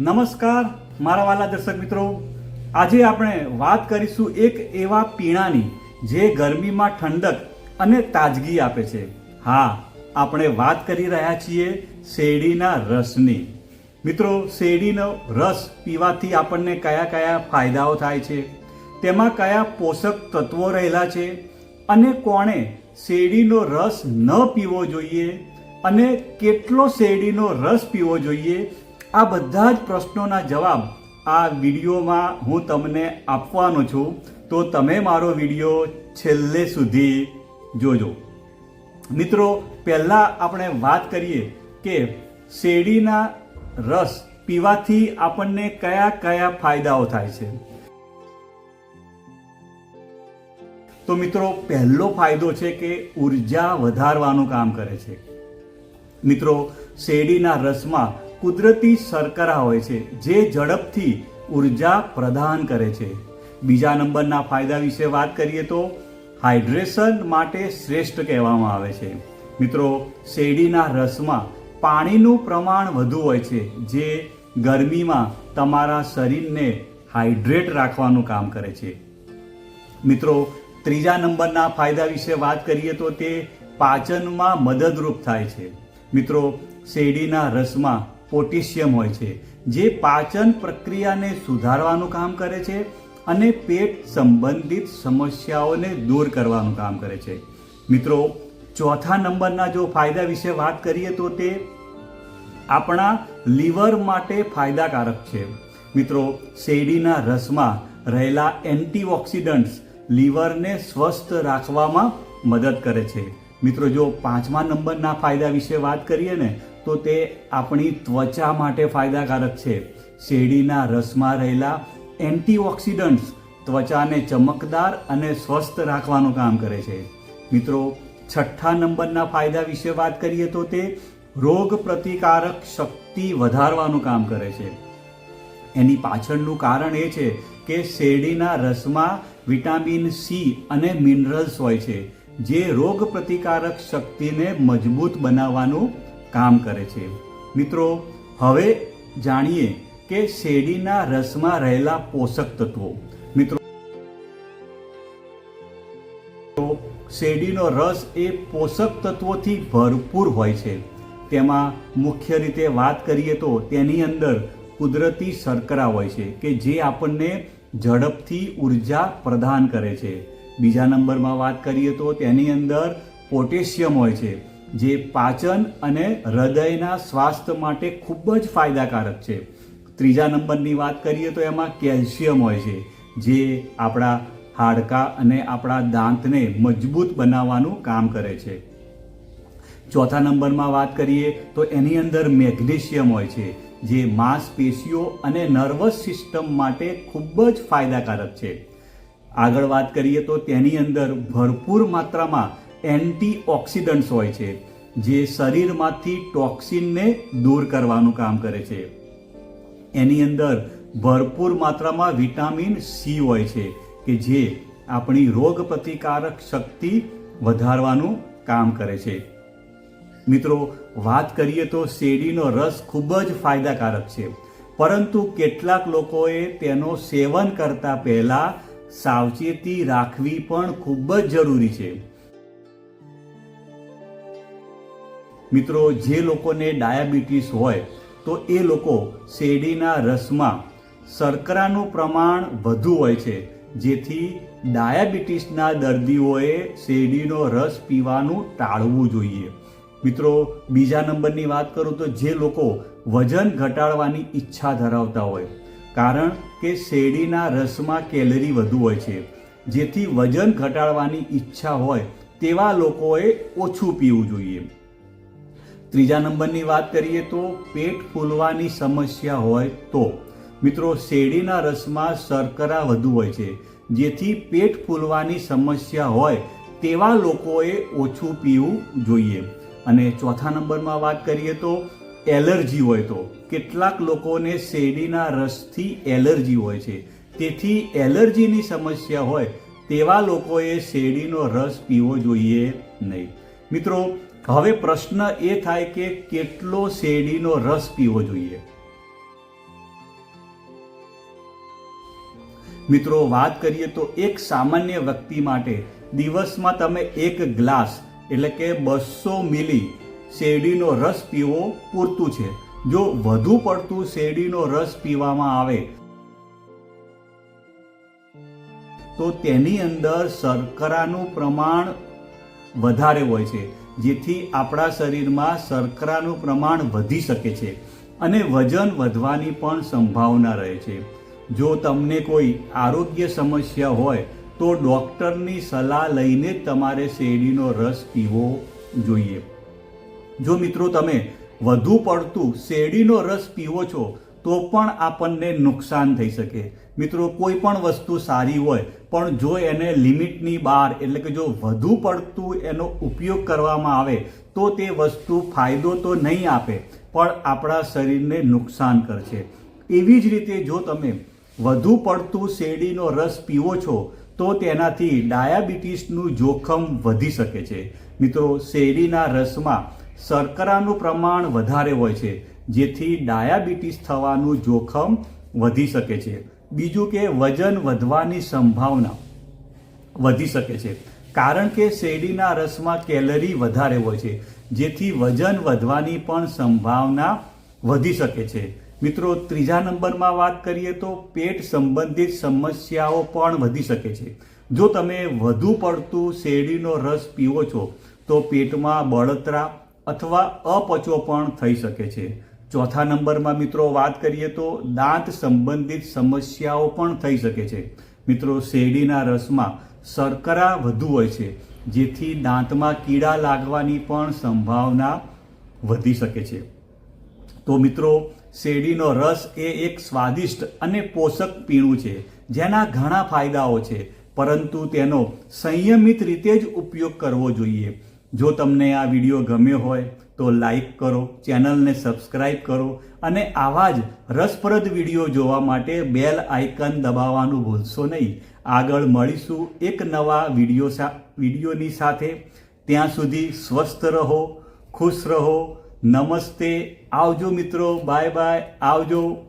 નમસ્કાર, મારા વાલા દર્શક મિત્રો. આજે આપણે વાત કરીશું એક એવા પીણાની જે ગરમીમાં ઠંડક અને તાજગી આપે છે. હા, આપણે વાત કરી રહ્યા છીએ શેરડીના રસની. મિત્રો, શેરડીનો રસ પીવાથી આપણને કયા કયા ફાયદાઓ થાય છે? તેમાં કયા પોષક તત્વો રહેલા છે? અને કોણે શેરડીનો રસ ન પીવો જોઈએ? અને કેટલો શેરડીનો રસ પીવો જોઈએ? આ બધા જ પ્રશ્નોના જવાબ આ વિડીયોમાં હું તમને આપવાનો છું. તો તમે મારો વીડિયો છેલ્લે સુધી જોજો. મિત્રો, પહેલાં આપણે વાત કરીએ કે શેરડીના રસ પીવાથી આપણને કયા કયા ફાયદાઓ થાય છે. તો મિત્રો, પહેલો ફાયદો છે કે ઊર્જા વધારવાનું કામ કરે છે. મિત્રો, શેરડીના રસમાં કુદરતી શર્કરા હોય છે, જે ઝડપથી ઊર્જા પ્રદાન કરે છે. બીજા નંબરના ફાયદા વિશે વાત કરીએ તો હાઇડ્રેશન માટે શ્રેષ્ઠ કહેવામાં આવે છે. મિત્રો, શેરડીના રસમાં પાણીનું પ્રમાણ વધુ હોય છે, જે ગરમીમાં તમારા શરીરને હાઇડ્રેટ રાખવાનું કામ કરે છે. મિત્રો, ત્રીજા નંબરના ફાયદા વિશે વાત કરીએ તો તે પાચનમાં મદદરૂપ થાય છે. મિત્રો, શેરડીના રસમાં પોટેશિયમ હોય છે, જે પાચન પ્રક્રિયાને સુધારવાનું કામ કરે છે અને પેટ સંબંધિત સમસ્યાઓને દૂર કરવાનું કામ કરે છે. મિત્રો, ચોથા નંબરના જો ફાયદા વિશે વાત કરીએ તો તે આપણા લીવર માટે ફાયદાકારક છે. મિત્રો, શેરડીના રસમાં રહેલા એન્ટીઓક્સિડન્ટ્સ લીવરને સ્વસ્થ રાખવામાં મદદ કરે છે. મિત્રો, જો પાંચમા નંબરના ફાયદા વિશે વાત કરીએ ને, તો તે આપણી ત્વચા માટે ફાયદાકારક છે. શેરડીના રસમાં રહેલા એન્ટીઓક્સિડન્ટ્સ ત્વચાને ચમકદાર અને સ્વસ્થ રાખવાનું કામ કરે છે. મિત્રો, છઠ્ઠા નંબરના ફાયદા વિશે વાત કરીએ તો તે રોગ પ્રતિકારક શક્તિ વધારવાનું કામ કરે છે. એની પાછળનું કારણ એ છે કે શેરડીના રસમાં વિટામિન સી અને મિનરલ્સ હોય છે. જે રોગ પ્રતિકારક શક્તિને મજબૂત બનાવવાનું કામ કરે છે. મિત્રો, હવે જાણીએ કે શેરડીના રસમાં રહેલા પોષક તત્વો. મિત્રો, શેરડીનો રસ એ પોષક તત્વોથી ભરપૂર હોય છે. તેમાં મુખ્ય રીતે વાત કરીએ તો તેની અંદર કુદરતી શર્કરા હોય છે, કે જે આપણને ઝડપથી ઊર્જા પ્રદાન કરે છે. બીજા નંબરમાં વાત કરીએ તો તેની અંદર પોટેશિયમ હોય છે, જે પાચન અને હૃદયના સ્વાસ્થ્ય માટે ખૂબ જ ફાયદાકારક છે. ત્રીજા નંબરની વાત કરીએ તો એમાં કેલ્શિયમ હોય છે, જે આપણા હાડકાં અને આપણા દાંતને મજબૂત બનાવવાનું કામ કરે છે. ચોથા નંબરમાં વાત કરીએ તો એની અંદર મેગ્નેશિયમ હોય છે, જે માંસપેશીઓ અને નર્વસ સિસ્ટમ માટે ખૂબ જ ફાયદાકારક છે. આગળ વાત કરીએ તો તેની અંદર ભરપૂર માત્રામાં એન્ટીઓક્સિડન્ટ્સ હોય છે, જે શરીરમાંથી ટોક્સિનને દૂર કરવાનું કામ કરે છે. એની અંદર ભરપૂર માત્રામાં વિટામિન સી હોય છે, કે જે આપણી રોગ પ્રતિકારક શક્તિ વધારવાનું કામ કરે છે. મિત્રો, વાત કરીએ તો શેરડીનો રસ ખૂબ જ ફાયદાકારક છે, પરંતુ કેટલાક લોકોએ તેનો સેવન કરતા પહેલા સાવચેતી રાખવી પણ ખૂબ જ જરૂરી છે. મિત્રો, જે લોકોને ડાયાબિટીસ હોય, તો એ લોકો શેરડીના રસમાં શર્કરાનું પ્રમાણ વધુ હોય છે, જેથી ડાયાબિટીસના દર્દીઓએ શેરડીનો રસ પીવાનું ટાળવું જોઈએ. મિત્રો, બીજા નંબરની વાત કરું તો જે લોકો વજન ઘટાડવાની ઈચ્છા ધરાવતા હોય કારણ કે શેરડીના રસમાં કેલરી વધુ હોય છે. જેથી વજન ઘટાડવાની ઈચ્છા હોય તેવા લોકોએ ઓછું પીવું જોઈએ. ત્રીજા નંબરની વાત કરીએ તો પેટ ફૂલવાની સમસ્યા હોય તો. મિત્રો, શેરડીના રસમાં શર્કરા વધુ હોય છે. જેથી પેટ ફૂલવાની સમસ્યા હોય તેવા લોકોએ ઓછું પીવું જોઈએ. અને ચોથા નંબરમાં વાત કરીએ તો એલર્જી હોય તો. કેટલાક લોકોને શેરડીના રસથી એલર્જી હોય છે. તેથી એલર્જીની સમસ્યા હોય તેવા લોકોએ શેરડીનો રસ પીવો જોઈએ નહીં. મિત્રો, હવે પ્રશ્ન એ થાય કે કેટલો શેરડીનો રસ પીવો જોઈએ? મિત્રો, વાત કરીએ તો એક સામાન્ય વ્યક્તિ માટે દિવસમાં તમે એક ગ્લાસ, એટલે કે બસો મિલી શેરડીનો રસ પીવો પૂરતું છે. જો વધુ પડતું શેરડીનો રસ પીવામાં આવે, તો તેની અંદર શર્કરાનું પ્રમાણ વધારે હોય છે, જેથી આપણા શરીરમાં શર્કરાનું પ્રમાણ વધી શકે છે અને વજન વધવાની પણ સંભાવના રહે છે. જો તમને કોઈ આરોગ્ય સમસ્યા હોય, તો ડૉક્ટરની સલાહ લઈને તમારે શેરડીનો રસ પીવો જોઈએ. જો મિત્રો તમે વધુ પડતું શેરડીનો રસ પીવો છો, તો પણ આપણને નુકસાન થઈ શકે. મિત્રો, કોઈ પણ વસ્તુ સારી હોય, પણ જો એને લિમિટની બહાર, એટલે કે જો વધુ પડતું એનો ઉપયોગ કરવામાં આવે, તો તે વસ્તુ ફાયદો તો નહીં આપે, પણ આપણા શરીરને નુકસાન કરશે. એવી જ રીતે જો તમે વધુ પડતું શેરડીનો રસ પીવો છો, તો તેનાથી ડાયાબિટીસનું જોખમ વધી શકે છે. મિત્રો, શેરડીના રસમાં શર્કરાનું પ્રમાણ વધારે હોય છે, જેથી ડાયાબિટીસ થવાનું જોખમ વધી શકે છે. બીજું કે વજન વધવાની સંભાવના વધી શકે છે, કારણ કે શેરડીના રસમાં કેલરી વધારે હોય છે, જેથી વજન વધવાની પણ સંભાવના વધી શકે છે. મિત્રો, ત્રીજા નંબરમાં વાત કરીએ તો પેટ સંબંધિત સમસ્યાઓ પણ વધી શકે છે. જો તમે વધુ પડતું શેરડીનો રસ પીવો છો, તો પેટમાં બળતરા અથવા અપચો પણ થઈ શકે છે. ચોથા નંબરમાં મિત્રો વાત કરીએ તો દાંત સંબંધિત સમસ્યાઓ પણ થઈ શકે છે. મિત્રો, શેરડીના રસમાં શર્કરા વધુ હોય છે, જેથી દાંતમાં કીડા લાગવાની પણ સંભાવના વધી શકે છે. તો મિત્રો, શેરડીનો રસ એ એક સ્વાદિષ્ટ અને પોષક પીણું છે, જેના ઘણા ફાયદાઓ છે, પરંતુ તેનો સંયમિત રીતે જ ઉપયોગ કરવો જોઈએ. જો તમને આ વીડિયો ગમ્યો હોય તો લાઈક કરો, ચેનલને સબસ્ક્રાઈબ કરો અને આવા જ રસપ્રદ વીડિયો જોવા માટે બેલ આઇકન દબાવવાનું ભૂલશો નહીં. આગળ મળીશું એક નવા વીડિયો સા, વિડીયોની સાથે. ત્યાં સુધી સ્વસ્થ રહો, ખુશ રહો. નમસ્તે. આવજો મિત્રો. Bye bye. આવજો.